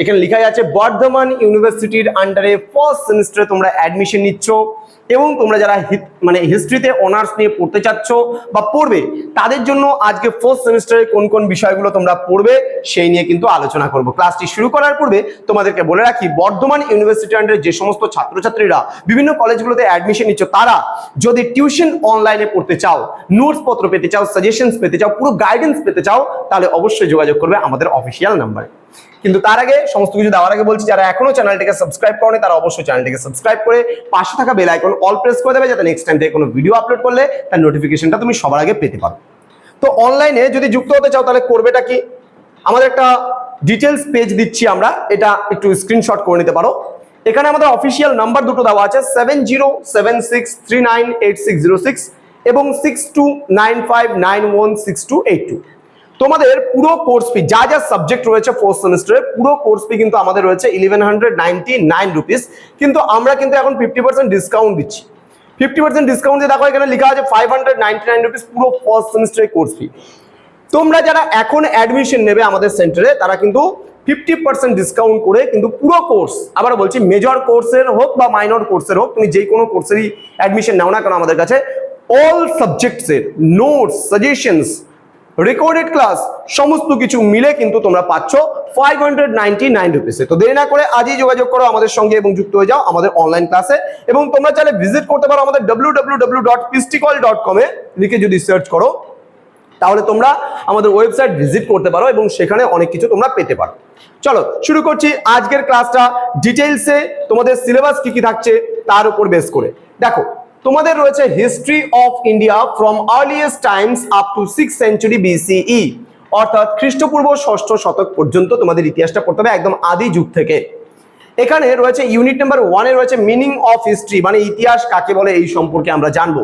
এখানে লেখাই আছে, বর্ধমান ইউনিভার্সিটির আন্ডারে ফার্স্ট সেমিস্টারে তোমরা অ্যাডমিশন নিচ্ছ এবং তোমরা যারা মানে হিস্ট্রিতে অনার্স নিয়ে পড়তে চাচ্ছ বা পড়বে, তাদের জন্য আজকে ফার্স্ট সেমিস্টারে কোন কোন বিষয়গুলো তোমরা পড়বে সেই নিয়ে কিন্তু আলোচনা করব। ক্লাসটি শুরু করার পূর্বে তোমাদেরকে বলে রাখি, বর্ধমান ইউনিভার্সিটি আন্ডারে যে সমস্ত ছাত্রছাত্রীরা বিভিন্ন কলেজগুলোতে অ্যাডমিশন নিচ্ছ, তারা যদি টিউশন অনলাইনে পড়তে চাও নোটস পত্র পেতে চাও সাজেশনস পেতে চাও, পুরো গাইডেন্স পেতে চাও, তাহলে অবশ্যই যোগাযোগ করবে আমাদের অফিসিয়াল নাম্বারে কিন্তু তার আগে সমস্ত কিছু দেওয়ার আগে বলছি, যারা এখনও চ্যানেলটিকে সাবস্ক্রাইব করেনি, তারা অবশ্যই চ্যানেলটিকে সাবস্ক্রাইব করে পাশে থাকা বেল আইকন অল প্রেস করে দেবে, যাতে নেক্সট টাইম কোনো ভিডিও আপলোড করলে তার নোটিফিকেশনটা তুমি সবার আগে পেতে পারো। তো অনলাইনে যদি যুক্ত হতে চাও, তাহলে করবেটা কি? আমাদের একটা ডিটেলস পেজ দিচ্ছি আমরা, এটা একটু স্ক্রিনশট করে নিতে পারো। এখানে আমাদের অফিসিয়াল নাম্বার দুটো দেওয়া আছে seven zero seven six three nine eight six zero six এবং six two nine five nine one six two eight two তোমাদের পুরো কোর্স ফি যা যা সাবজেক্ট রয়েছে ফোর্থ সেমিস্টারে পুরো কোর্স ফি কিন্তু আমাদের রয়েছে eleven hundred ninety nine rupees কিন্তু আমরা কিন্তু এখন ফিফটি পার্সেন্ট ডিসকাউন্ট দিচ্ছি। ফিফটি পার্সেন্ট ডিসকাউন্ট দিয়ে দেখো এখানে লেখা আছে five hundred ninety nine rupees পুরো ফার্স্ট সেমিস্টারের কোর্স ফি তোমরা যারা এখন অ্যাডমিশন নেবে আমাদের সেন্টারে তারা কিন্তু ফিফটি পার্সেন্ট ডিসকাউন্ট করে কিন্তু পুরো কোর্স আবার বলছি মেজর কোর্সের হোক বা মাইনর কোর্সের হোক, তুমি যে কোনো কোর্সেরই অ্যাডমিশন নাও না কেন আমাদের কাছে। অল সাবজেক্টসের নোটস সাজেশনস রেকর্ডেড ক্লাস সমস্ত কিছু মিলে কিন্তু তোমরা পাচ্ছ ফাইভ হান্ড্রেড নাইনটি নাইন রুপিসে তো দেরি না করে আজই যোগাযোগ করো আমাদের সঙ্গে এবং যুক্ত হয়ে যাও আমাদের অনলাইন ক্লাসে এবং তোমরা চাইলে ভিজিট করতে পারো আমাদের ডাব্লিউ ডাব্লিউ ডট পিস্টিকল ডট লিখে যদি সার্চ করো, তাহলে তোমরা আমাদের ওয়েবসাইট ভিজিট করতে পারো এবং সেখানে অনেক কিছু তোমরা পেতে পারো। চলো, শুরু করছি আজকের ক্লাসটা ডিটেলসে তোমাদের সিলেবাস কি কি থাকছে, তার উপর বেস করে। দেখো তোমাদের রয়েছে history of India from earliest times up to six century BCE অর্থাৎ খ্রিস্টপূর্ব ষষ্ঠ শতক পর্যন্ত তোমাদের ইতিহাসটা পড়তে হবে একদম আদি যুগ থেকে। এখানে রয়েছে ইউনিট নাম্বার ওয়ানে রয়েছে মিনিং অফ হিস্ট্রি মানে ইতিহাস কাকে বলে এই সম্পর্কে আমরা জানব।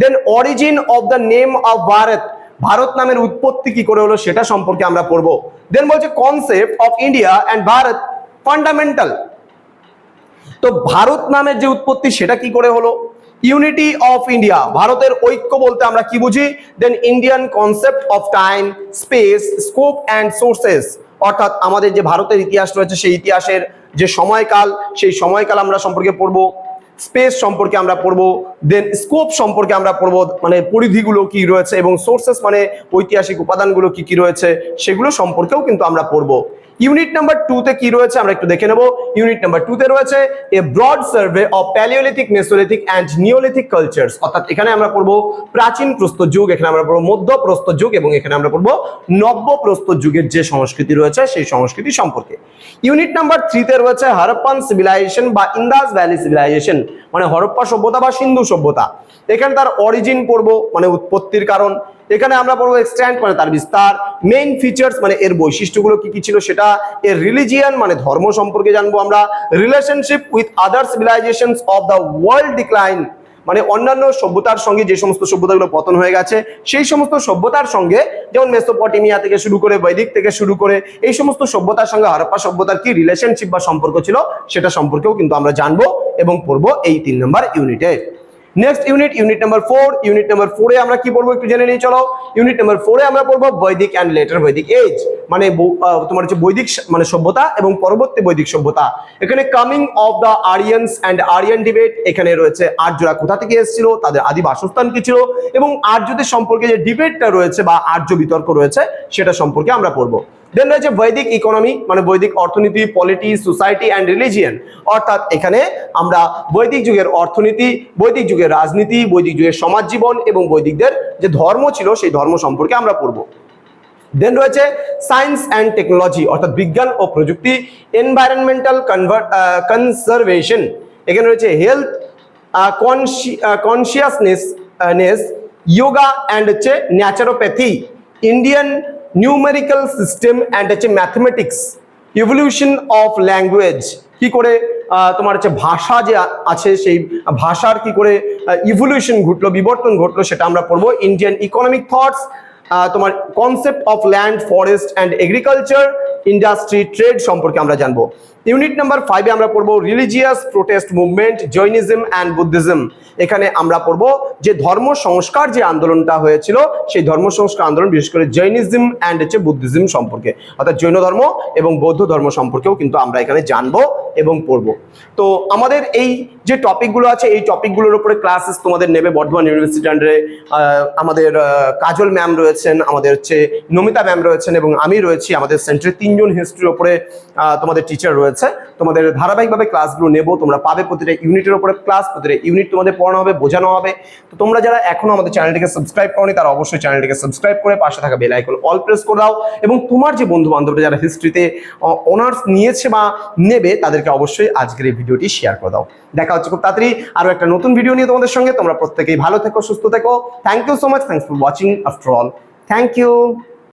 Then origin of the name of Bharat Bharat নামের উৎপত্তি কি করে হলো সেটা সম্পর্কে আমরা পড়ব। দেন বলছে concept of India and Bharat fundamental তো ভারত নামের যে উৎপত্তি সেটা কি করে হলো? ইউনিটি অফ ইন্ডিয়া ভারতের ঐক্য বলতে আমরা কি বুঝি? Then Indian concept of time space scope and sources অর্থাৎ আমাদের যে ভারতের ইতিহাস রয়েছে, সেই ইতিহাসের যে সময়কাল, সেই সময়কাল আমরা সম্পর্কে পড়ব স্পেস সম্পর্কে আমরা পড়ব দেন স্কোপ সম্পর্কে আমরা পড়ব মানে পরিধিগুলো কি রয়েছে এবং সোর্সেস মানে ঐতিহাসিক উপাদানগুলো কি কি রয়েছে, সেগুলো সম্পর্কেও কিন্তু আমরা পড়ব। ইউনিট নাম্বার টুতে কি রয়েছে? আমরা একটু দেখে নেব। ইউনিট নাম্বার টুতে রয়েছে a broad survey of palaeolithic mesolithic and neolithic cultures অর্থাৎ এখানে আমরা পড়ব প্রাচীন প্রস্তর যুগ, এখানে আমরা পড়ব মধ্য প্রস্তর যুগ এবং এখানে আমরা পড়ব নব্য প্রস্তর যুগের যে সংস্কৃতি রয়েছে, সেই সংস্কৃতি সম্পর্কে। ইউনিট নাম্বার থ্রিতে রয়েছে হরপ্পান সিভিলাইজেশন বা ইন্দাস ভ্যালি সিভিলাইজেশন মানে হরপ্পা সভ্যতা বা সিন্ধু সভ্যতা। এখানে তার অরিজিন পড়ব মানে উৎপত্তির কারণ। এখানে আমরা পড়ব এক্সট্যান্ড মানে তার বিস্তার মেইন ফিচার্স মানে এর বৈশিষ্ট্যগুলো কি কি ছিল সেটা, এর রিলিজিয়ান মানে ধর্ম সম্পর্কে জানব আমরা relationship with other civilisation of the world decline মানে অন্যান্য সভ্যতার সঙ্গে যে সমস্ত সভ্যতাগুলো পতন হয়ে গেছে, সেই সমস্ত সভ্যতার সঙ্গে, যেমন মেসোপটেমিয়া থেকে শুরু করে, বৈদিক থেকে শুরু করে, এই সমস্ত সভ্যতার সঙ্গে হরপ্পা সভ্যতার কি রিলেশনশিপ বা সম্পর্ক ছিল, সেটা সম্পর্কেও কিন্তু আমরা জানব এবং পড়ব এই তিন নম্বর ইউনিটে next unit unit number four unit number ফোরে আমরা কি পড়ব একটু জেনে নিয়ে চলো। ইউনিট নাম্বার ফোরে আমরা পড়ব বৈদিক অ্যান্ড লেটার বৈদিক এজ মানে তোমার হচ্ছে বৈদিক মানে সভ্যতা এবং পরবর্তী বৈদিক সভ্যতা। এখানে coming of the Aryans and Aryan debate এখানে রয়েছে। আর্যরা কোথা থেকে এসেছিল? তাদের আদি বাসস্থান কি ছিল? এবং আর্যদের সম্পর্কে যে ডিবেটটা রয়েছে বা আর্য বিতর্ক রয়েছে, সেটা সম্পর্কে আমরা পড়ব। দেন রয়েছে বৈদিক ইকোনমি মানে বৈদিক অর্থনীতি পলিটি সোসাইটি অ্যান্ড রিলিজিয়ান অর্থাৎ এখানে আমরা বৈদিক যুগের অর্থনীতি, বৈদিক যুগের রাজনীতি, বৈদিক যুগের সমাজ জীবন এবং বৈদিকদের যে ধর্ম ছিল, সেই ধর্ম সম্পর্কে আমরা পড়ব। দেন রয়েছে সায়েন্স অ্যান্ড টেকনোলজি অর্থাৎ বিজ্ঞান ও প্রযুক্তি এনভায়রনমেন্টাল কনজারভেশন এখানে রয়েছে health consciousness ness yoga and হচ্ছে naturopathy Indian numerical system and হচ্ছে ম্যাথমেটিক্স ইভলিউশন অফ ল্যাঙ্গুয়েজ কি করে তোমার হচ্ছে ভাষা যে আছে সেই ভাষার কি করে ইভলিউশন ঘটলো, বিবর্তন ঘটলো সেটা আমরা পড়ব। ইন্ডিয়ান ইকোনমিক থটস তোমার concept of land forest and agriculture industry trade সম্পর্কে আমরা জানব। ইউনিট নাম্বার ফাইভে আমরা পড়ব religious protest movement Jainism and Buddhism এখানে আমরা পড়ব যে ধর্ম সংস্কার যে আন্দোলনটা হয়েছিল, সেই ধর্ম সংস্কার আন্দোলন, বিশেষ করে জৈনিজম অ্যান্ড হচ্ছে বুদ্ধিজম সম্পর্কে। অর্থাৎ জৈন ধর্ম এবং বৌদ্ধ ধর্ম সম্পর্কেও কিন্তু আমরা এখানে জানব এবং পড়ব। তো আমাদের এই যে টপিকগুলো আছে, এই টপিকগুলোর উপরে ক্লাসেস তোমাদের নেবে বর্ধমান ইউনিভার্সিটি আন্ডারে আমাদের কাজল ম্যাম রয়েছেন, আমাদের হচ্ছে নমিতা ম্যাম রয়েছেন এবং আমি রয়েছি আমাদের সেন্টারে তিনজন হিস্ট্রির ওপরে তোমাদের টিচার রয়েছে তোমাদের ধারাবাহিকভাবে ক্লাসগুলো নেব। তোমরা পাবে প্রতিটা ইউনিটের উপরে ক্লাস প্রতিটা ইউনিট তোমাদের পড়ানো হবে, বোঝানো হবে। তো তোমরা যারা এখনও আমাদের চ্যানেলটিকে সাবস্ক্রাইব করনি, তারা অবশ্যই চ্যানেলটিকে সাবস্ক্রাইব করে পাশে থাকা বেল আইকন অল প্রেস করে দাও এবং তোমার যে বন্ধু বান্ধবরা যারা হিস্ট্রিতে অনার্স নিয়েছে বা নেবে, তাদেরকে অবশ্যই আজকের এই ভিডিওটি শেয়ার করে দাও। দেখা হচ্ছে খুব তাড়াতাড়ি আরও একটা নতুন ভিডিও নিয়ে তোমাদের সঙ্গে। তোমরা প্রত্যেকেই ভালো থেকো, সুস্থ থেকো। Thank you so much thanks for watching after all thank you